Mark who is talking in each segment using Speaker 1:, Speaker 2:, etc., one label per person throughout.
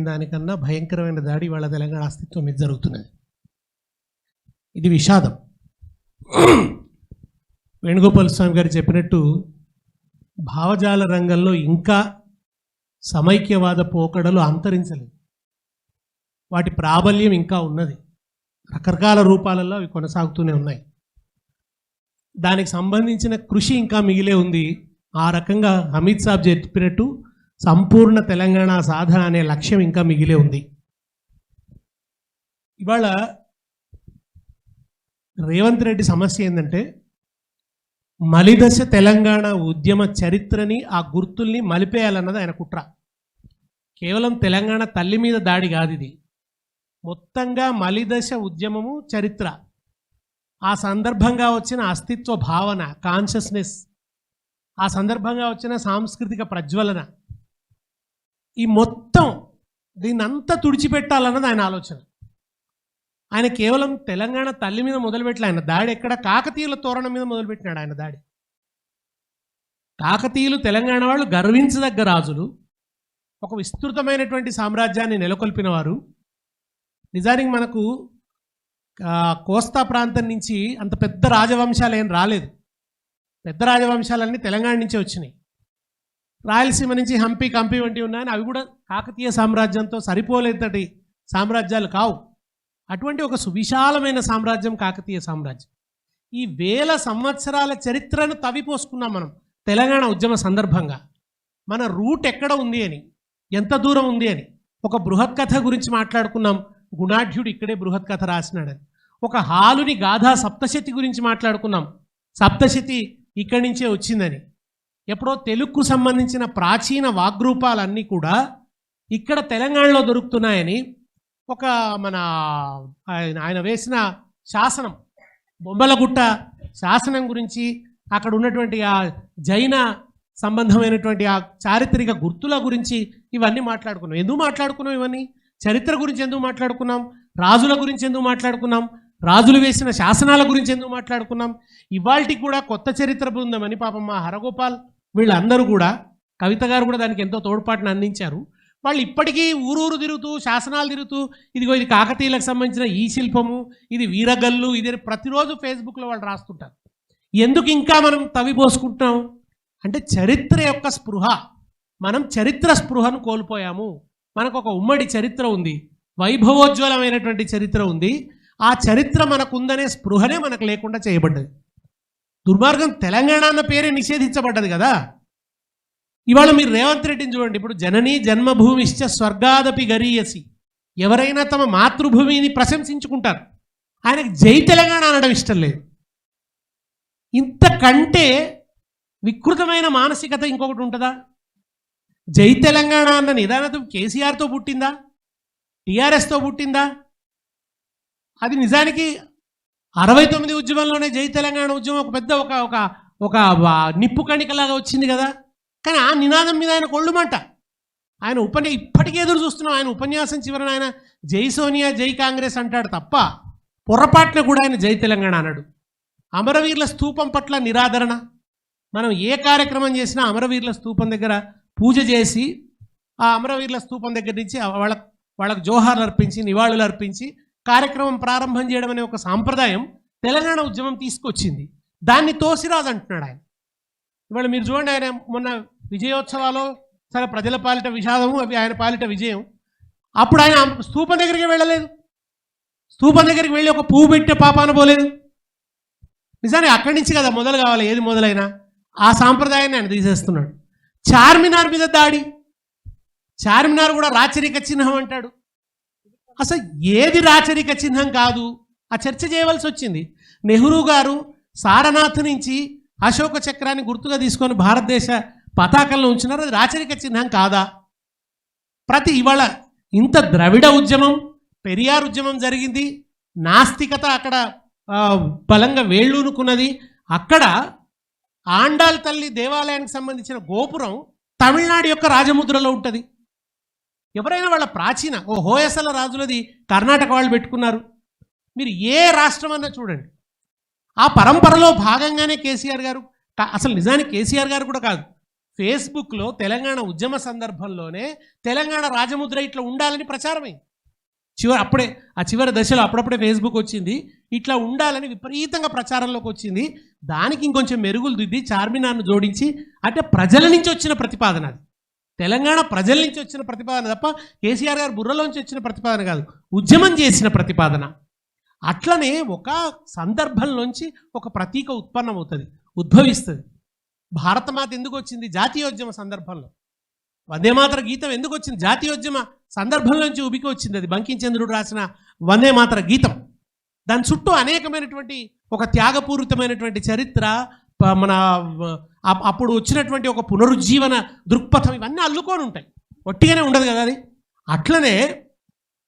Speaker 1: దానికన్నా భయంకరమైన దాడి వాళ్ళ తెలంగాణ అస్తిత్వం మీద జరుగుతున్నది. ఇది విషాదం. వేణుగోపాల స్వామి గారు చెప్పినట్టు భావజాల రంగంలో ఇంకా సమైక్యవాద పోకడలు అంతరించలేదు. వాటి ప్రాబల్యం ఇంకా ఉన్నది. రకరకాల రూపాలలో అవి కొనసాగుతూనే ఉన్నాయి. దానికి సంబంధించిన కృషి ఇంకా మిగిలే ఉంది. ఆ రకంగా అమిత్ సాబ్ చెప్పినట్టు సంపూర్ణ తెలంగాణ సాధన అనే లక్ష్యం ఇంకా మిగిలే ఉంది. ఇవాళ రేవంత్ రెడ్డి సమస్య ఏంటంటే మలిదశ తెలంగాణ ఉద్యమ చరిత్రని ఆ గుర్తుల్ని మలిపేయాలన్నది ఆయన కుట్ర. కేవలం తెలంగాణ తల్లి మీద దాడి కాదు ఇది. మొత్తంగా మలిదశ ఉద్యమము చరిత్ర. ఆ సందర్భంగా వచ్చిన అస్తిత్వ భావన కాన్షియస్నెస్ ఆ సందర్భంగా వచ్చిన సాంస్కృతిక ప్రజ్వలన. ఈ మొత్తం దీన్ని అంతా తుడిచిపెట్టాలన్నది ఆయన ఆలోచన. ఆయన కేవలం తెలంగాణ తల్లి మీద మొదలుపెట్టలే ఆయన దాడి ఎక్కడ? కాకతీయుల తోరణం మీద మొదలుపెట్టినాడు ఆయన దాడి. కాకతీయులు తెలంగాణ వాళ్ళు గర్వించదగ్గ రాజులు. ఒక విస్తృతమైనటువంటి సామ్రాజ్యాన్ని నెలకొల్పిన వారు. నిజానికి మనకు కోస్తా ప్రాంతం నుంచి అంత పెద్ద రాజవంశాలు ఏం రాలేదు. పెద్ద రాజవంశాలన్నీ తెలంగాణ నుంచే వచ్చినాయి. రాయలసీమ నుంచి హంపి కంపి వంటివి ఉన్నాయని అవి కూడా కాకతీయ సామ్రాజ్యంతో సరిపోలేదటి సామ్రాజ్యాలు కావు. అటువంటి ఒక సువిశాలమైన సామ్రాజ్యం కాకతీయ సామ్రాజ్యం. ఈ వేల సంవత్సరాల చరిత్రను తవిపోసుకున్నాం మనం తెలంగాణ ఉద్యమ సందర్భంగా. మన రూట్ ఎక్కడ ఉంది అని ఎంత దూరం ఉంది అని ఒక బృహత్ కథ గురించి మాట్లాడుకున్నాం. గుణాఢ్యుడు ఇక్కడే బృహత్ కథ రాసినాడని. ఒక హాలుని గాథా సప్తశతి గురించి మాట్లాడుకున్నాం. సప్తశతి ఇక్కడి నుంచే వచ్చిందని. ఎప్పుడో తెలుగుకు సంబంధించిన ప్రాచీన వాగ్రూపాలన్నీ కూడా ఇక్కడ తెలంగాణలో దొరుకుతున్నాయని ఒక మన ఆయన ఆయన వేసిన శాసనం బొమ్మలగుట్ట శాసనం గురించి అక్కడ ఉన్నటువంటి ఆ జైన సంబంధమైనటువంటి ఆ చారిత్రక గుర్తుల గురించి ఇవన్నీ మాట్లాడుకున్నాం. ఎందుకు మాట్లాడుకున్నాం ఇవన్నీ? చరిత్ర గురించి ఎందుకు మాట్లాడుకున్నాం? రాజుల గురించి ఎందుకు మాట్లాడుకున్నాం? రాజులు వేసిన శాసనాల గురించి ఎందుకు మాట్లాడుకున్నాం? ఇవాళకి కూడా కొత్త చరిత్ర బృందమని పాపం మా హరగోపాల్ వీళ్ళందరూ కూడా కవిత గారు కూడా దానికి ఎంతో తోడ్పాటును అందించారు. వాళ్ళు ఇప్పటికీ ఊరూరు తిరుగుతూ శాసనాలు తిరుగుతూ ఇదిగో ఇది కాకతీయులకు సంబంధించిన ఈ శిల్పము ఇది వీరగల్లు ఇది ప్రతిరోజు ఫేస్బుక్లో వాళ్ళు రాస్తుంటారు. ఎందుకు ఇంకా మనం తవిపోసుకుంటున్నాం అంటే చరిత్ర యొక్క స్పృహ. మనం చరిత్ర స్పృహను కోల్పోయాము. మనకు ఒక ఉమ్మడి చరిత్ర ఉంది. వైభవోజ్వలమైనటువంటి చరిత్ర ఉంది. ఆ చరిత్ర మనకుందనే స్పృహనే మనకు లేకుండా చేయబడ్డది. దుర్మార్గం తెలంగాణ అన్న పేరే నిషేధించబడ్డది కదా. ఇవాళ మీరు రేవంత్ రెడ్డిని చూడండి. ఇప్పుడు జననీ జన్మభూమిశ్చ స్వర్గాదపి గరీయసి. ఎవరైనా తమ మాతృభూమిని ప్రశంసించుకుంటారు. ఆయనకు జై తెలంగాణ అనడం ఇష్టం లేదు. ఇంతకంటే వికృతమైన మానసికత ఇంకొకటి ఉంటుందా? జై తెలంగాణ అన్న నిదానత కేసీఆర్తో పుట్టిందా? టీఆర్ఎస్తో పుట్టిందా? అది నిజానికి అరవై తొమ్మిది ఉద్యమంలోనే జై తెలంగాణ ఉద్యమం ఒక పెద్ద ఒక ఒక ఒక నిప్పు కణికలాగా వచ్చింది కదా? కానీ ఆ నినాదం మీద ఆయన కొళ్ళుమంట. ఆయన ఉపన్య ఇప్పటికీ ఎదురు చూస్తున్నాం. ఆయన ఉపన్యాసం చివరన ఆయన జై సోనియా జై కాంగ్రెస్ అంటాడు తప్ప పొరపాటున కూడా ఆయన జై తెలంగాణ అన్నాడు అమరవీరుల స్తూపం పట్ల నిరాదరణ. మనం ఏ కార్యక్రమం చేసినా అమరవీరుల స్తూపం దగ్గర పూజ చేసి ఆ అమరవీరుల స్తూపం దగ్గర నుంచి వాళ్ళ వాళ్ళకు జోహార్లు అర్పించి నివాళులు అర్పించి కార్యక్రమం ప్రారంభం చేయడం అనే ఒక సాంప్రదాయం తెలంగాణ ఉద్యమం తీసుకొచ్చింది. దాన్ని తోసిరాజ్ అంటున్నాడు ఆయన. ఇవాళ మీరు చూడండి ఆయన మొన్న విజయోత్సవాలు సరే ప్రజల పాలిట విషాదము అవి ఆయన పాలిట విజయం. అప్పుడు ఆయన స్థూపం దగ్గరికి వెళ్ళలేదు. స్థూపం దగ్గరికి వెళ్ళి ఒక పువ్వు పెట్టే పాపాన పోలేదు. నిజానికి అక్కడి నుంచి కదా మొదలు కావాలి ఏది మొదలైనా. ఆ సాంప్రదాయాన్ని ఆయన తీసేస్తున్నాడు. చార్మినార్ మీద దాడి. చార్మినార్ కూడా రాచరిక చిహ్నం అంటాడు. అసలు ఏది రాచరిక చిహ్నం కాదు? ఆ చర్చ చేయవలసి వచ్చింది. నెహ్రూ గారు సారనాథ్ నుంచి అశోక చక్రాన్ని గుర్తుగా తీసుకొని భారతదేశ పతాకంలో ఉంచినారు. అది రాచరిక చిహ్నం కాదా? ప్రతి ఇవాళ ఇంత ద్రవిడ ఉద్యమం పెరియార్ ఉద్యమం జరిగింది. నాస్తికత అక్కడ బలంగా వేళ్ళూనుకున్నది. అక్కడ ఆండాల్ తల్లి దేవాలయానికి సంబంధించిన గోపురం తమిళనాడు యొక్క రాజముద్రలో ఉంటుంది. ఎవరైనా వాళ్ళ ప్రాచీన ఓ హోయసల రాజులది కర్ణాటక వాళ్ళు పెట్టుకున్నారు. మీరు ఏ రాష్ట్రం అన్నా చూడండి. ఆ పరంపరలో భాగంగానే కేసీఆర్ గారు అసలు నిజానికి కేసీఆర్ గారు కూడా కాదు. ఫేస్బుక్లో తెలంగాణ ఉద్యమ సందర్భంలోనే తెలంగాణ రాజముద్ర ఇట్లా ఉండాలని ప్రచారమైంది. చివరి అప్పుడే ఆ చివరి దశలో అప్పుడప్పుడే ఫేస్బుక్ వచ్చింది. ఇట్లా ఉండాలని విపరీతంగా ప్రచారంలోకి వచ్చింది. దానికి ఇంకొంచెం మెరుగులు దిద్ది చార్మినార్ను జోడించి అంటే ప్రజల నుంచి వచ్చిన ప్రతిపాదన అది. తెలంగాణ ప్రజల నుంచి వచ్చిన ప్రతిపాదన తప్ప కేసీఆర్ గారు బుర్రలోంచి వచ్చిన ప్రతిపాదన కాదు. ఉద్యమం చేసిన ప్రతిపాదన. అట్లనే ఒక సందర్భంలోంచి ఒక ప్రతీక ఉత్పన్నమవుతుంది ఉద్భవిస్తుంది. భారతమాత ఎందుకు వచ్చింది జాతీయోద్యమ సందర్భంలో? వందేమాతర గీతం ఎందుకు వచ్చింది? జాతీయోద్యమ సందర్భంలోంచి ఉబికి వచ్చింది అది. బంకించంద్రుడు రాసిన వందేమాతర గీతం. దాని చుట్టూ అనేకమైనటువంటి ఒక త్యాగపూరితమైనటువంటి చరిత్ర మన అప్పుడు వచ్చినటువంటి ఒక పునరుజ్జీవన దృక్పథం ఇవన్నీ అల్లుకొని ఉంటాయి. ఒట్టిగానే ఉండదు కదా అది. అట్లనే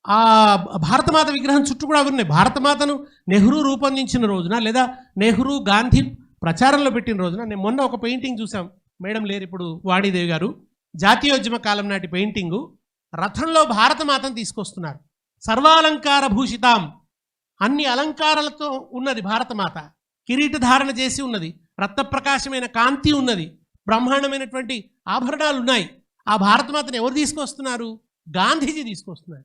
Speaker 1: ఆ భారతమాత విగ్రహం చుట్టూ కూడా అవి ఉన్నాయి. భారతమాతను నెహ్రూ రూపొందించిన రోజున లేదా నెహ్రూ గాంధీ ప్రచారంలో పెట్టిన రోజున నేను మొన్న ఒక పెయింటింగ్ చూసాం మేడం లేరు ఇప్పుడు వాణిదేవి గారు. జాతీయోద్యమ కాలం నాటి పెయింటింగు. రథంలో భారతమాతను తీసుకొస్తున్నారు. సర్వాలంకార భూషితాం. అన్ని అలంకారాలతో ఉన్నది భారతమాత. కిరీట ధారణ చేసి ఉన్నది. రక్తప్రకాశమైన కాంతి ఉన్నది. బ్రహ్మాండమైనటువంటి ఆభరణాలు ఉన్నాయి ఆ భారతమాతను ఎవరు తీసుకొస్తున్నారు? గాంధీజీ తీసుకొస్తున్నారు.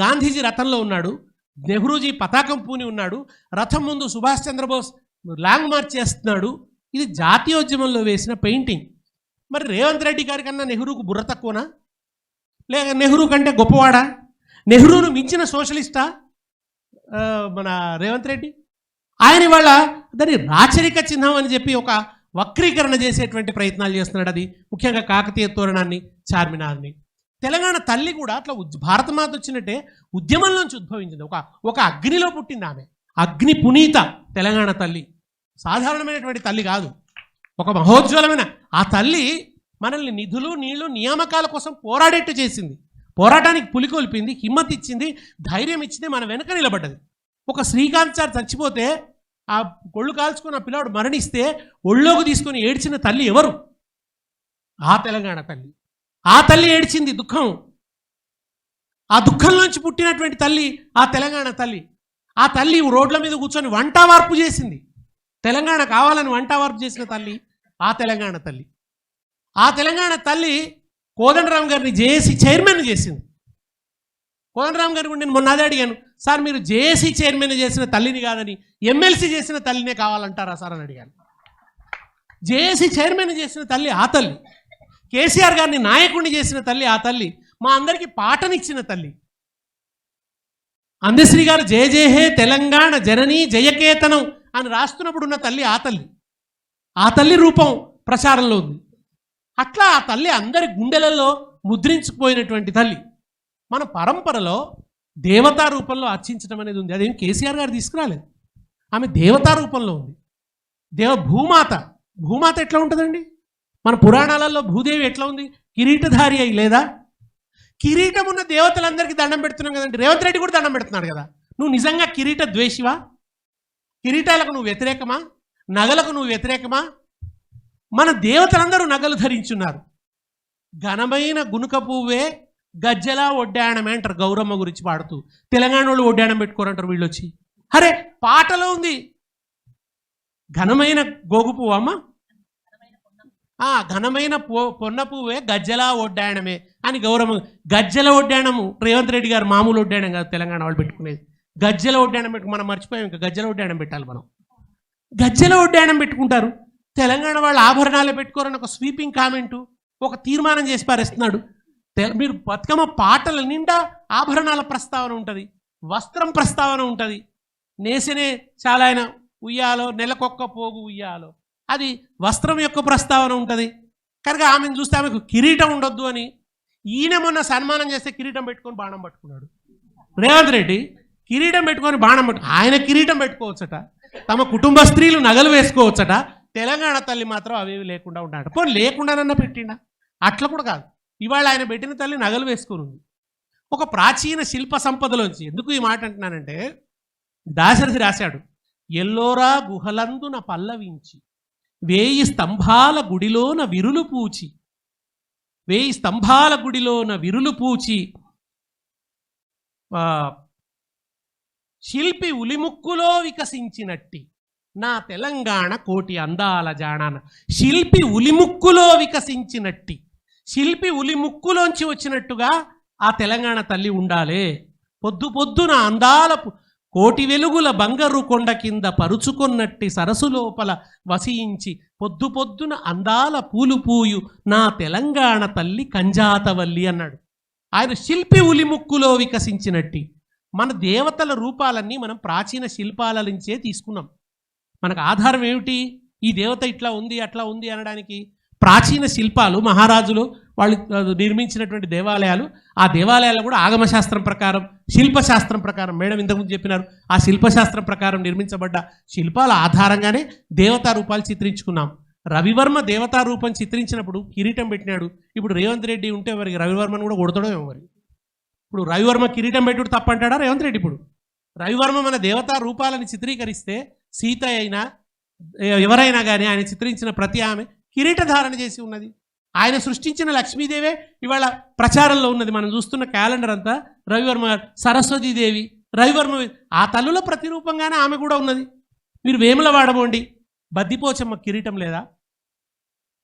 Speaker 1: గాంధీజీ రథంలో ఉన్నాడు. నెహ్రూజీ పతాకం పూని ఉన్నాడు. రథం ముందు సుభాష్ చంద్రబోస్ లాంగ్ మార్చ్ చేస్తున్నాడు. ఇది జాతీయోద్యమంలో వేసిన పెయింటింగ్. మరి రేవంత్ రెడ్డి గారి కన్నా నెహ్రూకు బుర్ర తక్కువనా? లేక నెహ్రూ కంటే గొప్పవాడా? నెహ్రూను మించిన సోషలిస్టా? మన రేవంత్ రెడ్డి? ఆయన వాళ్ళ దాన్ని రాచరిక చిహ్నం అని చెప్పి ఒక వక్రీకరణ చేసేటువంటి ప్రయత్నాలు చేస్తున్నాడు అది. ముఖ్యంగా కాకతీయ తోరణాన్ని చార్మినార్ని. తెలంగాణ తల్లి కూడా అట్లా ఉద్- భారతమాత వచ్చినట్టే ఉద్యమంలోంచి ఉద్భవించింది. ఒక ఒక అగ్నిలో పుట్టింది ఆమె. అగ్ని పునీత తెలంగాణ తల్లి. సాధారణమైనటువంటి తల్లి కాదు. ఒక మహోజ్వలమైన ఆ తల్లి మనల్ని నిధులు నీళ్ళు నియామకాల కోసం పోరాడేట్టు చేసింది. పోరాటానికి పులికొల్పింది హిమ్మత్ ఇచ్చింది ధైర్యం ఇచ్చింది మన వెనక నిలబడ్డది. ఒక శ్రీకాంత్ సార్ చచ్చిపోతే ఆ ఒళ్ళు కాల్చుకున్న పిల్లాడు మరణిస్తే ఒళ్ళోకి తీసుకొని ఏడ్చిన తల్లి ఎవరు? ఆ తెలంగాణ తల్లి. ఆ తల్లి ఏడ్చింది దుఃఖం. ఆ దుఃఖంలోంచి పుట్టినటువంటి తల్లి ఆ తెలంగాణ తల్లి. ఆ తల్లి రోడ్ల మీద కూర్చొని వంట వార్పు చేసింది. తెలంగాణ కావాలని వంట వార్పు చేసిన తల్లి ఆ తెలంగాణ తల్లి. ఆ తెలంగాణ తల్లి కోదండరామ్ గారిని జేఏసీ చైర్మన్ చేసింది. కోదండరామ్ గారి నేను మొన్న అదే అడిగాను. సార్ మీరు జేఏసీ చైర్మన్ చేసిన తల్లిని కాదని ఎమ్మెల్సీ చేసిన తల్లినే కావాలంటారా సార్ అని అడిగాను. జేఏసీ చైర్మన్ చేసిన తల్లి ఆ తల్లి కేసీఆర్ గారిని నాయకుడిని చేసిన తల్లి ఆ తల్లి మా అందరికీ పాటనిచ్చిన తల్లి. అందశ్రీ గారు జయ జయ హే తెలంగాణ జననీ జయకేతనం అని రాస్తున్నప్పుడు ఉన్న తల్లి ఆ తల్లి. ఆ తల్లి రూపం ప్రచారంలో ఉంది. అట్లా ఆ తల్లి అందరి గుండెలలో ముద్రించుకుపోయినటువంటి తల్లి. మన పరంపరలో దేవతా రూపంలో అర్చించడం అనేది ఉంది. అదేం కేసీఆర్ గారు తీసుకురాలేదు. ఆమె దేవతా రూపంలో ఉంది. దేవ భూమాత. భూమాత ఎట్లా ఉంటుందండి? మన పురాణాలలో భూదేవి ఎట్లా ఉంది? కిరీటధారి అయి లేదా? కిరీటం ఉన్న దేవతలందరికీ దండం పెడుతున్నాం కదండి. రేవంత్ రెడ్డి కూడా దండం పెడుతున్నాడు కదా. నువ్వు నిజంగా కిరీట ద్వేషివా? కిరీటాలకు నువ్వు వ్యతిరేకమా? నగలకు నువ్వు వ్యతిరేకమా? మన దేవతలందరూ నగలు ధరించున్నారు. ఘనమైన గునుక పువ్వే గజ్జెలా ఒడ్డాయణమే అంటారు గౌరమ్మ గురించి పాడుతూ. తెలంగాణ వాళ్ళు ఒడ్డాణం పెట్టుకోరంటారు వీళ్ళు వచ్చి అరే పాటలో ఉంది. ఘనమైన గోగు పువ్వు అమ్మ. ఆ ఘనమైన పో పొన్న పువ్వే గజ్జెలా ఒడ్డాయణమే అని గౌరవం గజ్జెల ఒడ్డాణము రేవంత్ రెడ్డి గారు మామూలు ఒడ్డాణం కాదు తెలంగాణ వాళ్ళు పెట్టుకునేది. గజ్జల ఒడ్డాణం పెట్టు మనం మర్చిపోయాం ఇంకా గజ్జల ఒడ్డాయణం పెట్టాలి మనం. గజ్జెల ఒడ్డాణం పెట్టుకుంటారు. తెలంగాణ వాళ్ళు ఆభరణాలే పెట్టుకోరని ఒక స్వీపింగ్ కామెంటు ఒక తీర్మానం చేసి పారేస్తున్నాడు. మీరు బతుకమ్మ పాటల నిండా ఆభరణాల ప్రస్తావన ఉంటుంది వస్త్రం ప్రస్తావన ఉంటుంది. నేసినే చాలా ఆయన ఉయ్యాలో నెలకొక్క పోగు ఉయ్యాలో. అది వస్త్రం యొక్క ప్రస్తావన ఉంటుంది. కనుక ఆమెను చూస్తే ఆమెకు కిరీటం ఉండొద్దు అని ఈయన మొన్న సన్మానం చేస్తే కిరీటం పెట్టుకొని బాణం పట్టుకున్నాడు. రేవంత్ రెడ్డి కిరీటం పెట్టుకొని బాణం పట్టు ఆయన కిరీటం పెట్టుకోవచ్చట. తమ కుటుంబ స్త్రీలు నగలు వేసుకోవచ్చట. తెలంగాణ తల్లి మాత్రం అవేవి లేకుండా ఉంటాడు పోనీ లేకుండానన్నా పెట్టిండా? అట్లా కూడా కాదు. ఇవాళ ఆయన పెట్టిన తల్లి నగలు వేసుకుని ఒక ప్రాచీన శిల్ప సంపదలోంచి ఎందుకు ఈ మాట అంటున్నానంటే దాశరథి రాశాడు ఎల్లోరా గుహలందున పల్లవించి వేయి స్తంభాల గుడిలోన విరులు పూచి వేయి స్తంభాల గుడిలోన విరులు పూచి ఆ, శిల్పి ఉలిముక్కులో వికసించినట్టి నా తెలంగాణ కోటి అందాల జానాన శిల్పి ఉలిముక్కులో వికసించినట్టి శిల్పి ఉలిముక్కులోంచి వచ్చినట్టుగా ఆ తెలంగాణ తల్లి ఉండాలే. పొద్దు పొద్దున అందాల కోటి వెలుగుల బంగారు కొండ కింద పరుచుకున్నట్టి సరసు లోపల వసించి పొద్దు పొద్దున అందాల పూలు పూయు నా తెలంగాణ తల్లి కంజాతవల్లి అన్నాడు. ఆయన శిల్పి ఉలిముక్కులో వికసించినట్టి మన దేవతల రూపాలన్నీ మనం ప్రాచీన శిల్పాల నుంచే తీసుకున్నాం. మనకు ఆధారం ఏమిటి? ఈ దేవత ఇట్లా ఉంది అట్లా ఉంది అనడానికి ప్రాచీన శిల్పాలు మహారాజులు వాళ్ళు నిర్మించినటువంటి దేవాలయాలు ఆ దేవాలయాలు కూడా ఆగమశాస్త్రం ప్రకారం శిల్పశాస్త్రం ప్రకారం మేడం ఇంతకుముందు చెప్పినారు ఆ శిల్పశాస్త్రం ప్రకారం నిర్మించబడ్డ శిల్పాల ఆధారంగానే దేవతా రూపాలు చిత్రించుకున్నాం. రవివర్మ దేవతా రూపం చిత్రించినప్పుడు కిరీటం పెట్టినాడు. ఇప్పుడు రేవంత్ రెడ్డి ఉంటే వారికి రవివర్మను కూడా కొడతాడో ఎవరి మరి. ఇప్పుడు రవివర్మ కిరీటం పెట్టుడు తప్పంటాడా రేవంత్ రెడ్డి ఇప్పుడు? రవివర్మ మన దేవతా రూపాలను చిత్రీకరిస్తే సీత అయినా ఎవరైనా కానీ ఆయన చిత్రించిన ప్రతి ఆమె కిరీటధారణ చేసి ఉన్నది. ఆయన సృష్టించిన లక్ష్మీదేవే ఇవాళ ప్రచారంలో ఉన్నది. మనం చూస్తున్న క్యాలెండర్ అంతా రవివర్మ సరస్వతీదేవి రవివర్మ ఆ తల్లుల ప్రతిరూపంగానే ఆమె కూడా ఉన్నది. మీరు వేముల వాడబోండి. బద్దిపోచమ్మ కిరీటం లేదా?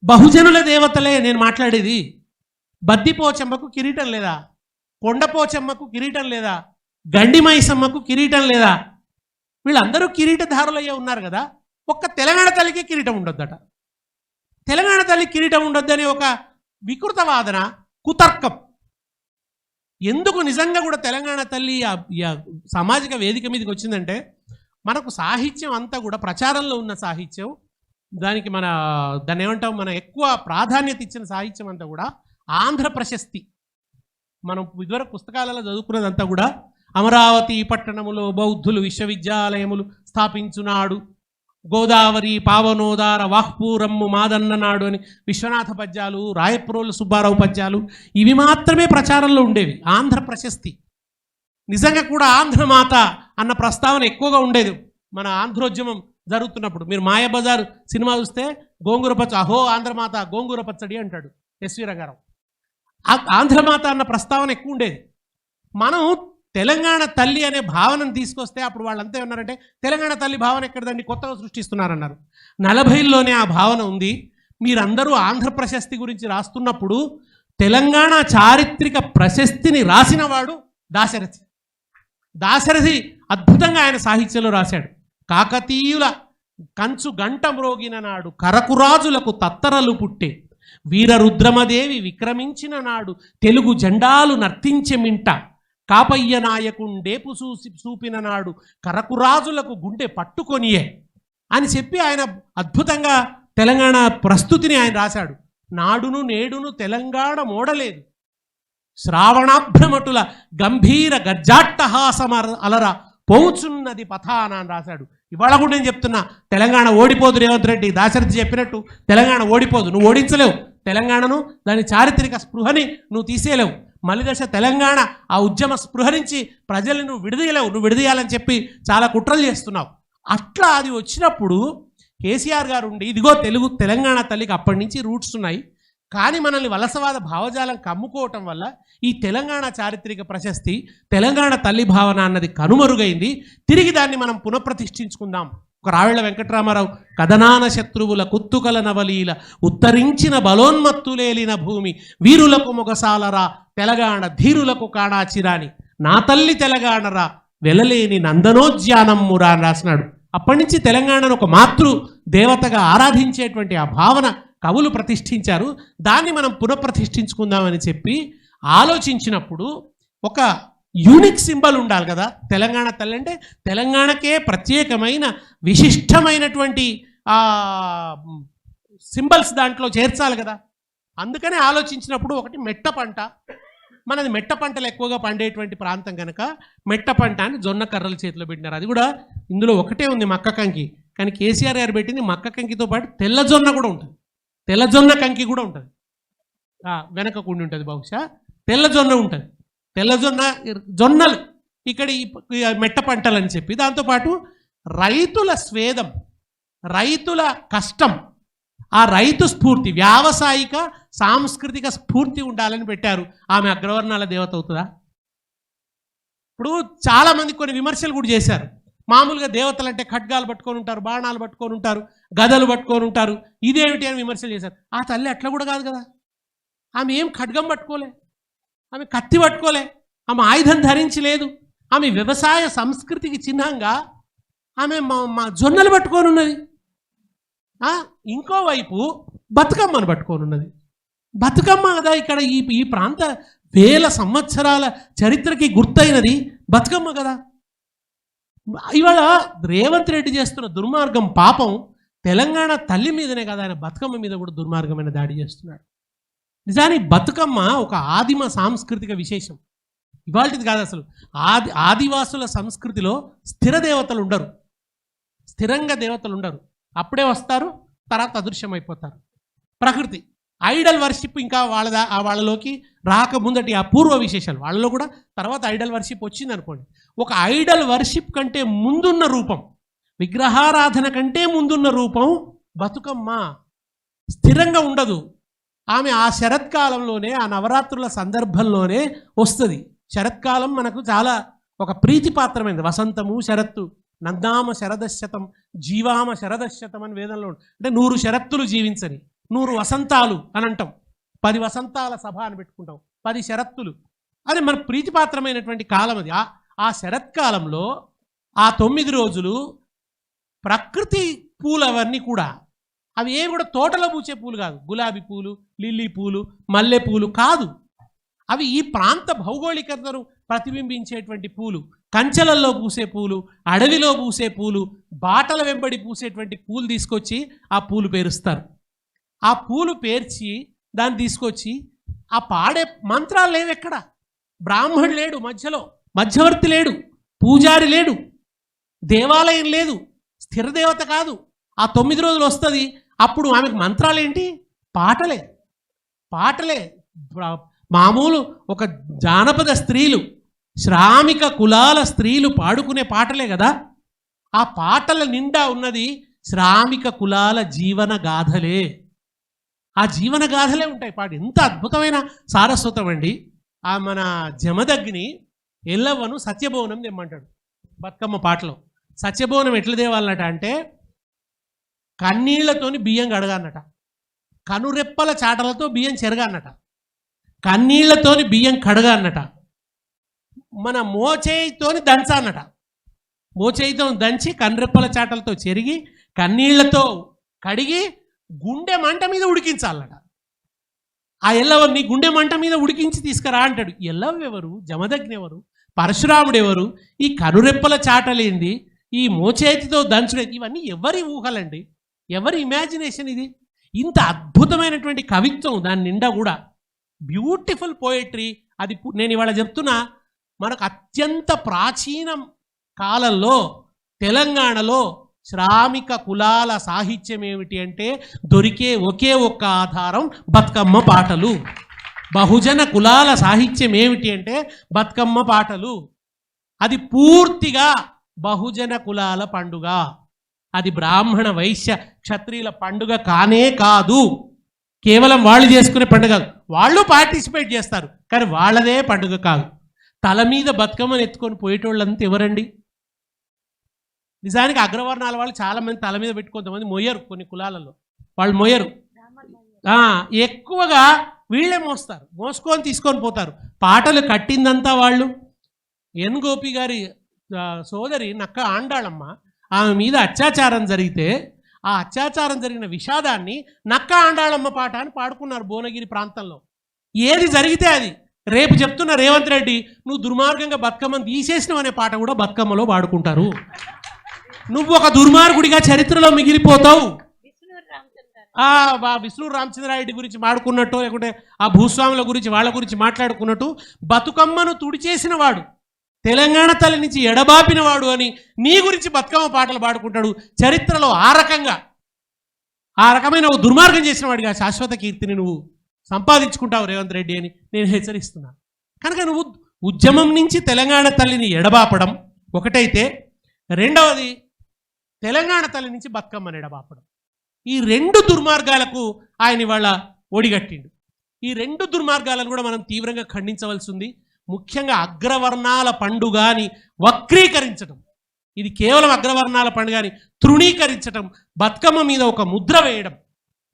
Speaker 1: బహుజనుల దేవతలే నేను మాట్లాడేది. బద్దిపోచమ్మకు కిరీటం లేదా? కొండపోచమ్మకు కిరీటం లేదా? గండిమైసమ్మకు కిరీటం లేదా? వీళ్ళందరూ కిరీటధారులయ్యే ఉన్నారు కదా. ఒక్క తెలంగాణ తల్లికి కిరీటం ఉండొద్దట. తెలంగాణ తల్లి కిరీటం ఉండొద్దని ఒక వికృత వాదన కుతర్కం. ఎందుకు నిజంగా కూడా తెలంగాణ తల్లి సామాజిక వేదిక మీదకి వచ్చిందంటే మనకు సాహిత్యం అంతా కూడా ప్రచారంలో ఉన్న సాహిత్యం దానికి మన దాన్ని ఏమంటాం మన ఎక్కువ ప్రాధాన్యత ఇచ్చిన సాహిత్యం అంతా కూడా ఆంధ్ర ప్రశస్తి. మనం ఇదివరకు పుస్తకాలలో చదువుకున్నదంతా కూడా అమరావతి పట్టణములో బౌద్ధులు విశ్వవిద్యాలయములు స్థాపించునాడు. గోదావరి పావనోదార వాహ్పూరమ్ము మాదన్న నాడు అని విశ్వనాథ పద్యాలు రాయప్రోలు సుబ్బారావు పద్యాలు ఇవి మాత్రమే ప్రచారంలో ఉండేవి. ఆంధ్ర ప్రశస్తి. నిజంగా కూడా ఆంధ్రమాత అన్న ప్రస్తావన ఎక్కువగా ఉండేది మన ఆంధ్రోద్యమం జరుగుతున్నప్పుడు. మీరు మాయాబజార్ సినిమా చూస్తే గోంగూర పచ్చ అహో ఆంధ్రమాత గోంగూర పచ్చడి అంటాడు ఎస్వి రంగారావు ఆ- ఆంధ్రమాత అన్న ప్రస్తావన ఎక్కువ ఉండేది. మనం తెలంగాణ తల్లి అనే భావనను తీసుకొస్తే అప్పుడు వాళ్ళంతా ఏమన్నారంటే తెలంగాణ తల్లి భావన ఎక్కడదండి? కొత్తగా సృష్టిస్తున్నారన్నారు. నలభైల్లోనే ఆ భావన ఉంది. మీరందరూ ఆంధ్ర ప్రశస్తి గురించి రాస్తున్నప్పుడు తెలంగాణ చారిత్రక ప్రశస్తిని రాసినవాడు దాశరథి. దాశరథి అద్భుతంగా ఆయన సాహిత్యంలో రాశాడు. కాకతీయుల కంచు గంట మ్రోగిన నాడు కరకురాజులకు తత్తరలు పుట్టే వీరరుద్రమదేవి విక్రమించిన నాడు తెలుగు జెండాలు నర్తించెమింట కాపయ్య నాయకుండేపు చూసి చూపిన నాడు కరకురాజులకు గుండె పట్టుకొనియే అని చెప్పి ఆయన అద్భుతంగా తెలంగాణ ప్రస్తుతిని ఆయన రాశాడు. నాడును నేడును తెలంగాణ మోడలేదు. శ్రావణాభ్రమటుల గంభీర గర్జాట్టహాసమ అలర పోచున్నది పథాన అని రాశాడు. ఇవాళ కూడా నేను చెప్తున్నా తెలంగాణ ఓడిపోదు రేవంత్ రెడ్డి దాశరథి చెప్పినట్టు తెలంగాణ ఓడిపోదు. నువ్వు ఓడించలేవు. తెలంగాణను దాని చారిత్రక స్పృహని నువ్వు తీసేయలేవు. మలిదశ తెలంగాణ ఆ ఉద్యమ స్పృహరించి ప్రజలను ప్రజల్ని నువ్వు విడదీయలేవు నువ్వు విడదీయాలని చెప్పి చాలా కుట్రలు చేస్తున్నావు. అట్లా అది వచ్చినప్పుడు కేసీఆర్ గారు ఉండి ఇదిగో తెలుగు తెలంగాణ తల్లికి అప్పటి నుంచి రూట్స్ ఉన్నాయి. కానీ మనల్ని వలసవాద భావజాలం కమ్ముకోవటం వల్ల ఈ తెలంగాణ చారిత్రక ప్రశస్తి తెలంగాణ తల్లి భావన అన్నది కనుమరుగైంది. తిరిగి దాన్ని మనం పునఃప్రతిష్ఠించుకుందాం. ఒక రావిళ్ళ వెంకటరామారావు కథనాన శత్రువుల కుత్తుకల నవలీల ఉత్తరించిన బలోన్మత్తులేలిన భూమి వీరులకు మొగసాలరా తెలంగాణ ధీరులకు కాణాచిరాని నా తల్లి తెలంగాణరా వెలలేని నందనోద్యానమ్మురా అని రాసినాడు. అప్పటి నుంచి తెలంగాణను ఒక మాతృ దేవతగా ఆరాధించేటువంటి ఆ భావన కవులు ప్రతిష్ఠించారు. దాన్ని మనం పునఃప్రతిష్ఠించుకుందామని చెప్పి ఆలోచించినప్పుడు ఒక యూనిక్ సింబల్ ఉండాలి కదా. తెలంగాణ తల్లి అంటే తెలంగాణకే ప్రత్యేకమైన విశిష్టమైనటువంటి సింబల్స్ దాంట్లో చేర్చాలి కదా. అందుకనే ఆలోచించినప్పుడు ఒకటి మెట్ట పంట. మనది మెట్ట పంటలు ఎక్కువగా పండేటువంటి ప్రాంతం కనుక మెట్ట పంట అని జొన్న కర్రల చేతిలో పెట్టినారు. అది కూడా ఇందులో ఒకటే ఉంది మక్క కంకి. కానీ కేసీఆర్ గారు పెట్టింది మక్క కంకితో పాటు తెల్ల జొన్న కూడా ఉంటుంది. తెల్ల జొన్న కంకి కూడా ఉంటుంది. వెనక కుండి ఉంటుంది బహుశా. తెల్ల జొన్న ఉంటుంది. తెల్లజొన్న జొన్నలు. ఇక్కడ ఈ మెట్ట పంటలు అని చెప్పి దాంతోపాటు రైతుల స్వేదం రైతుల కష్టం ఆ రైతు స్ఫూర్తి వ్యావసాయిక సాంస్కృతిక స్ఫూర్తి ఉండాలని పెట్టారు ఆమె అగ్రవర్ణాల దేవత అవుతుందా? ఇప్పుడు చాలామంది కొన్ని విమర్శలు కూడా చేశారు. మామూలుగా దేవతలు అంటే ఖడ్గాలు పట్టుకొని ఉంటారు బాణాలు పట్టుకొని ఉంటారు గదలు పట్టుకొని ఉంటారు. ఇదేమిటి అని విమర్శలు చేశారు. ఆ తల్లి అట్లా కూడా కాదు కదా. ఆమె ఏం ఖడ్గం పట్టుకోలే. ఆమె కత్తి పట్టుకోలే. ఆమె ఆయుధం ధరించలేదు. ఆమె వ్యవసాయ సంస్కృతికి చిహ్నంగా ఆమె మా మా జొన్నలు పట్టుకోనున్నది. ఇంకోవైపు బతుకమ్మను పట్టుకొని ఉన్నది బతుకమ్మ కదా ఇక్కడ ఈ ఈ ప్రాంత వేల సంవత్సరాల చరిత్రకి గుర్తైనది బతుకమ్మ కదా. ఇవాళ రేవంత్ రెడ్డి చేస్తున్న దుర్మార్గం పాపం తెలంగాణ తల్లి మీదనే కదా ఆయన బతుకమ్మ మీద కూడా దుర్మార్గమైన దాడి చేస్తున్నాడు. నిజానికి బతుకమ్మ ఒక ఆదిమ సాంస్కృతిక విశేషం. ఇవాళది కాదు అసలు. ఆది ఆదివాసుల సంస్కృతిలో స్థిర దేవతలు ఉండరు. స్థిరంగా దేవతలు ఉండరు. అప్పుడే వస్తారు తర్వాత అదృశ్యమైపోతారు. ప్రకృతి ఐడల్ వర్షిప్ ఇంకా వాళ్ళ దా- ఆ వాళ్ళలోకి రాకముందటి ఆ పూర్వ విశేషాలు. వాళ్ళలో కూడా తర్వాత ఐడల్ వర్షిప్ వచ్చింది అనుకోండి. ఒక ఐడల్ వర్షిప్ కంటే ముందున్న రూపం విగ్రహారాధన కంటే ముందున్న రూపం బతుకమ్మ. స్థిరంగా ఉండదు. ఆమె ఆ శరత్కాలంలోనే ఆ నవరాత్రుల సందర్భంలోనే వస్తుంది. శరత్కాలం మనకు చాలా ఒక ప్రీతిపాత్రమైనది. వసంతము శరత్తు నందామ శరదశతం జీవామ శరదశతం అని వేదంలో అంటే నూరు శరత్తులు జీవించని నూరు వసంతాలు అని అంటాం. పది వసంతాల సభ అని పెట్టుకుంటాం. పది శరత్తులు. అది మన ప్రీతిపాత్రమైనటువంటి కాలం అది. ఆ ఆ శరత్కాలంలో ఆ తొమ్మిది రోజులు ప్రకృతి పూలవన్నీ కూడా అవి ఏవి కూడా తోటలో పూచే పూలు కాదు. గులాబీ పూలు లిల్లీ పూలు మల్లె పూలు కాదు. అవి ఈ ప్రాంత భౌగోళికతను ప్రతిబింబించేటువంటి పూలు. కంచెలల్లో పూసే పూలు అడవిలో పూసే పూలు బాటల వెంబడి పూసేటువంటి పూలు తీసుకొచ్చి ఆ పూలు పేరుస్తారు. ఆ పూలు పేర్చి దాన్ని తీసుకొచ్చి ఆ పాడే మంత్రాలు లేవు ఎక్కడ? బ్రాహ్మణుడు లేడు మధ్యలో మధ్యవర్తి లేడు పూజారి లేడు దేవాలయం లేదు స్థిర దేవత కాదు. ఆ తొమ్మిది రోజులు వస్తుంది అప్పుడు ఆమెకు మంత్రాలు ఏంటి పాటలే. పాటలే మామూలు ఒక జానపద స్త్రీలు శ్రామిక కులాల స్త్రీలు పాడుకునే పాటలే కదా. ఆ పాటల నిండా ఉన్నది శ్రామిక కులాల జీవన గాథలే. ఆ జీవన గాథలే ఉంటాయి పాట ఎంత అద్భుతమైన సారస్వతం అండి. ఆ మన జమదగ్ని ఎల్లవ్వను సత్యభవనం తెమ్మంటాడు బతుకమ్మ పాటలో. సత్యభవనం ఎట్లా తేవాలన్నట అంటే కన్నీళ్ళతోని బియ్యం కడగాలన్నట కనురెప్పల చాటలతో బియ్యం చెరగాలన్నట కన్నీళ్ళతోని బియ్యం కడగాలన్నట మన మోచేయితోని దంచాలన్నట మోచేయితో దంచి కనురెప్పల చాటలతో చెరిగి కన్నీళ్ళతో కడిగి గుండె మంట మీద ఉడికించాలన్నట ఆ ఎల్లవరిని గుండె మంట మీద ఉడికించి తీసుకురా అంటాడు. ఎల్లవెవరు జమదగ్నెవరు? జమదగ్ని ఎవరు ఈ కనురెప్పల చాటలేంది? ఈ మోచేతితో దంచుడేది ఇవన్నీ ఎవరి ఊహలండి? ఎవరి ఇమాజినేషన్ ఇది? ఇంత అద్భుతమైనటువంటి కవిత్వం దాని నిండా కూడా. బ్యూటిఫుల్ పోయట్రీ అది నేను ఇవాళ చెప్తున్నా మనకు అత్యంత ప్రాచీన కాలంలో తెలంగాణలో శ్రామిక కులాల సాహిత్యం ఏమిటి అంటే దొరికే ఒకే ఒక్క ఆధారం బతుకమ్మ పాటలు. బహుజన కులాల సాహిత్యం ఏమిటి అంటే బతుకమ్మ పాటలు. అది పూర్తిగా బహుజన కులాల పండుగ. అది బ్రాహ్మణ వైశ్య క్షత్రియుల పండుగ కానే కాదు. కేవలం వాళ్ళు చేసుకునే పండుగ వాళ్ళు పార్టిసిపేట్ చేస్తారు కానీ వాళ్ళదే పండుగ కాదు. తల మీద బతుకమ్మని ఎత్తుకొని పోయేటోళ్ళంతా ఎవరండి? నిజానికి అగ్రవర్ణాల వాళ్ళు చాలా మంది తల మీద పెట్టి కొంతమంది మొయ్యరు కొన్ని కులాలలో. వాళ్ళు మొయ్యరు. ఆ, ఎక్కువగా వీళ్ళే మోస్తారు. మోసుకొని తీసుకొని పోతారు. పాటలు కట్టిందంతా వాళ్ళు. ఎన్ గోపి గారి సోదరి నక్క ఆండాళమ్మ ఆమె మీద అత్యాచారం జరిగితే ఆ అత్యాచారం జరిగిన విషాదాన్ని నక్క ఆండాళమ్మ పాట అని పాడుకున్నారు భువనగిరి ప్రాంతంలో. ఏది జరిగితే అది. రేపు చెప్తున్న రేవంత్ రెడ్డి నువ్వు దుర్మార్గంగా బతుకమ్మను తీసేసినవు అనే పాట కూడా బతుకమ్మలో పాడుకుంటారు. నువ్వు ఒక దుర్మార్గుడిగా చరిత్రలో మిగిలిపోతావు. ఆ బా- విష్ణు రామచంద్రారెడ్డి గురించి మాడుకున్నట్టు లేకుంటే ఆ భూస్వాముల గురించి వాళ్ళ గురించి మాట్లాడుకున్నట్టు బతుకమ్మను తుడిచేసిన వాడు. తెలంగాణ తల్లి నుంచి ఎడబాపిన వాడు అని నీ గురించి బతుకమ్మ పాటలు పాడుకుంటాడు చరిత్రలో ఆ రకంగా. ఆ రకమైన దుర్మార్గం చేసిన వాడిగా శాశ్వత కీర్తిని నువ్వు సంపాదించుకుంటావు రేవంత్ రెడ్డి అని నేను హెచ్చరిస్తున్నాను కనుక నువ్వు ఉద్యమం నుంచి తెలంగాణ తల్లిని ఎడబాపడం ఒకటైతే రెండవది తెలంగాణ తల్లి నుంచి బతుకమ్మని ఎడబాపడం. ఈ రెండు దుర్మార్గాలకు ఆయన ఇవాళ ఒడిగట్టిండు. ఈ రెండు దుర్మార్గాలను కూడా మనం తీవ్రంగా ఖండించవలసి ఉంది. ముఖ్యంగా అగ్రవర్ణాల పండుగ అని వక్రీకరించడం ఇది కేవలం అగ్రవర్ణాల పండుగ అని తృణీకరించటం బతుకమ్మ మీద ఒక ముద్ర వేయడం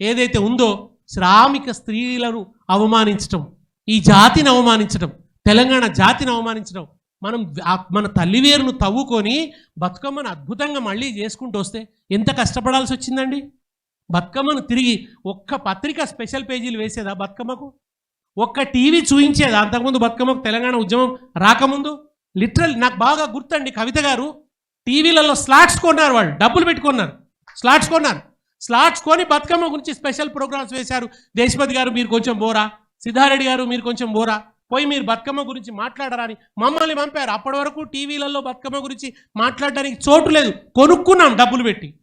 Speaker 1: ఏదైతే ఉందో శ్రామిక స్త్రీలను అవమానించటం ఈ జాతిని అవమానించటం తెలంగాణ జాతిని అవమానించడం మనం మన తల్లివేరును తవ్వుకొని బతుకమ్మను అద్భుతంగా మళ్ళీ చేసుకుంటూ వస్తే ఎంత కష్టపడాల్సి వచ్చిందండి? బతుకమ్మను తిరిగి ఒక్క పత్రిక స్పెషల్ పేజీలు వేసేదా బతుకమ్మకు? ఒక్క టీవీ చూయించేది. అంతకుముందు బతుకమ్మకు తెలంగాణ ఉద్యమం రాకముందు? లిటరల్ నాకు బాగా గుర్తండి కవిత గారు. టీవీలలో స్లాట్స్ కొన్నారు వాళ్ళు. డబ్బులు పెట్టుకున్నారు. స్లాట్స్ కొన్నారు. స్లాట్స్ కొని బతుకమ్మ గురించి స్పెషల్ ప్రోగ్రామ్స్ వేశారు. దేశపతి గారు మీరు కొంచెం బోరా. సిద్ధారెడ్డి గారు మీరు కొంచెం బోరా. పోయి మీరు బతుకమ్మ గురించి మాట్లాడరా అని మమ్మల్ని పంపారు. అప్పటి వరకు టీవీలలో బతుకమ్మ గురించి మాట్లాడడానికి చోటు లేదు. కొనుక్కున్నాం డబ్బులు పెట్టి.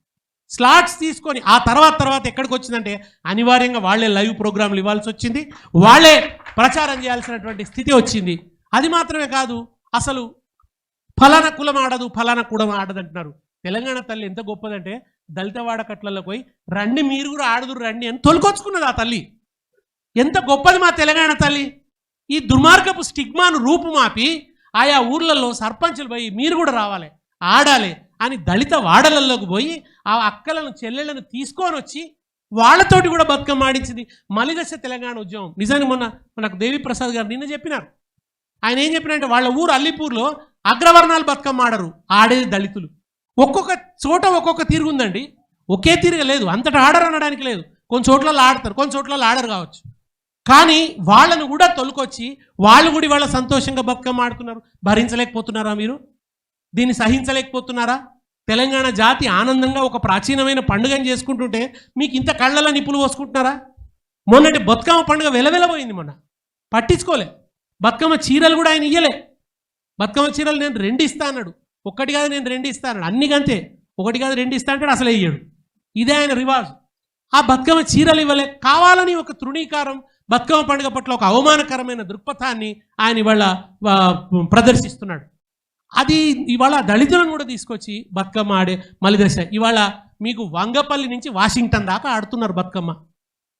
Speaker 1: స్లాట్స్ తీసుకొని ఆ తర్వాత తర్వాత ఎక్కడికి వచ్చిందంటే అనివార్యంగా వాళ్ళే లైవ్ ప్రోగ్రాంలు ఇవ్వాల్సి వచ్చింది. వాళ్ళే ప్రచారం చేయాల్సినటువంటి స్థితి వచ్చింది. అది మాత్రమే కాదు అసలు ఫలానా కులం ఆడదు ఫలానా కులం ఆడదు అంటున్నారు. తెలంగాణ తల్లి ఎంత గొప్పదంటే దళిత వాడకట్లలో పోయి రండి మీరు కూడా ఆడదురు రండి అని తొలకొచ్చుకున్నది ఆ తల్లి. ఎంత గొప్పది మా తెలంగాణ తల్లి. ఈ దుర్మార్గపు స్టిగ్మాను రూపుమాపి ఆయా ఊర్లలో సర్పంచులు పోయి మీరు కూడా రావాలి ఆడాలి అని దళిత వాడలలోకి పోయి ఆ అక్కలను చెల్లెళ్ళను తీసుకొని వచ్చి వాళ్ళతోటి కూడా బతుకమ్మ ఆడించింది. మలిదశ తెలంగాణ ఉద్యమం. నిజానికి మొన్న మనకు దేవిప్రసాద్ గారు నిన్న చెప్పినారు. ఆయన ఏం చెప్పినంటే వాళ్ళ ఊరు అల్లిపూర్లో అగ్రవర్ణాలు బతుకమ్మ ఆడరు ఆడేది దళితులు. ఒక్కొక్క చోట ఒక్కొక్క తీరు ఉందండి. ఒకే తీరుగ లేదు అంతటా ఆడరు అనడానికి లేదు. కొన్ని చోట్ల ఆడతారు కొన్ని చోట్ల ఆడరు కావచ్చు. కానీ వాళ్ళను కూడా తొలుకొచ్చి వాళ్ళు కూడా వాళ్ళ సంతోషంగా బతుకమ్మ ఆడుతున్నారు. భరించలేకపోతున్నారా మీరు? దీన్ని సహించలేకపోతున్నారా? తెలంగాణ జాతి ఆనందంగా ఒక ప్రాచీనమైన పండుగను చేసుకుంటుంటే మీకు ఇంత కళ్ళలో నిప్పులు పోసుకుంటున్నారా? మొన్నటి బతుకమ్మ పండుగ వెలవెలబోయింది మొన్న. పట్టించుకోలే. బతుకమ్మ చీరలు కూడా ఆయన ఇయ్యలే. బతుకమ్మ చీరలు నేను రెండు ఇస్తా అన్నాడు. ఒక్కటి కాదు నేను రెండు ఇస్తా అన్నాడు. అన్ని కంతే ఒకటి కాదు రెండు ఇస్తా అంటాడు అసలు ఇయ్యాడు. ఇదే ఆయన రివాజ్. ఆ బతుకమ్మ చీరలు ఇవ్వలే. కావాలని ఒక తృణీకారం బతుకమ్మ పండుగ పట్ల ఒక అవమానకరమైన దృక్పథాన్ని ఆయన ఇవాళ ప్రదర్శిస్తున్నాడు. అది ఇవాళ దళితులను కూడా తీసుకొచ్చి బతుకమ్మ ఆడే మలిదశ. ఇవాళ మీకు వంగపల్లి నుంచి వాషింగ్టన్ దాకా ఆడుతున్నారు బతుకమ్మ.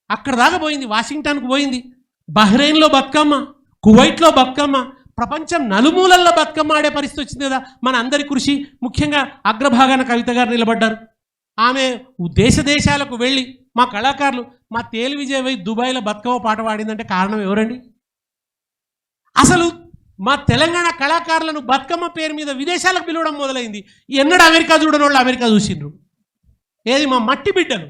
Speaker 1: అక్కడ దాకా పోయింది వాషింగ్టన్కు పోయింది. బహ్రెయిన్లో బతుకమ్మ కువైట్లో బతుకమ్మ ప్రపంచం నలుమూలల్లో బతుకమ్మ ఆడే పరిస్థితి వచ్చింది కదా. మన అందరి కృషి ముఖ్యంగా అగ్రభాగాన కవిత గారు నిలబడ్డారు. ఆమె దేశ దేశాలకు వెళ్ళి మా కళాకారులు మా తేలి విజయ్ దుబాయ్లో బతుకమ్మ పాట పాడిందంటే కారణం ఎవరండి? అసలు మా తెలంగాణ కళాకారులను బతుకమ్మ పేరు మీద విదేశాలకు పిలవడం మొదలైంది. ఎన్నడూ అమెరికా చూడని వాళ్ళు అమెరికా చూసిండ్రు. ఏది మా మట్టి బిడ్డలు.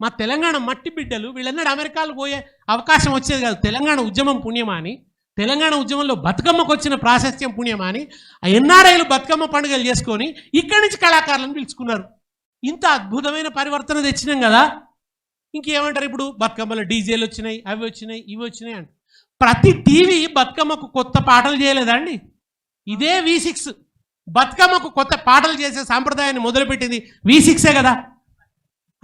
Speaker 1: మా తెలంగాణ మట్టి బిడ్డలు. వీళ్ళెన్నడూ అమెరికాలు పోయే అవకాశం వచ్చేది కాదు. తెలంగాణ ఉద్యమం పుణ్యమా అని తెలంగాణ ఉద్యమంలో బతుకమ్మకు వచ్చిన ప్రాశస్త్యం పుణ్యమా అని ఆ ఎన్ఆర్ఐలు బతుకమ్మ పండుగలు చేసుకొని ఇక్కడి నుంచి కళాకారులను పిలుచుకున్నారు. ఇంత అద్భుతమైన పరివర్తన తెచ్చినాం కదా. ఇంకేమంటారు ఇప్పుడు? బతుకమ్మలో డీజేలు వచ్చినాయి అవి వచ్చినాయి ఇవి వచ్చినాయి అంటారు. ప్రతి టీవీ బతుకమ్మకు కొత్త పాటలు చేయలేదండి. ఇదే వి సిక్స్ బతుకమ్మకు కొత్త పాటలు చేసే సాంప్రదాయాన్ని మొదలుపెట్టింది వి సిక్సే కదా.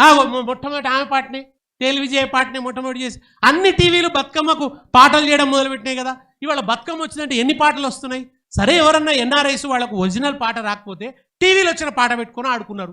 Speaker 1: ఆ, మొట్టమొదటి ఆమె పాటని టెలివిజన్ పాటని మొట్టమొదటి చేసి అన్ని టీవీలు బతుకమ్మకు పాటలు చేయడం మొదలుపెట్టినాయి కదా. ఇవాళ బతుకమ్మ వచ్చిందంటే ఎన్ని పాటలు వస్తున్నాయి? సరే ఎవరన్నా ఎన్ఆర్ఐస్ వాళ్ళకు ఒరిజినల్ పాట రాకపోతే టీవీలో వచ్చిన పాట పెట్టుకొని ఆడుకున్నారు.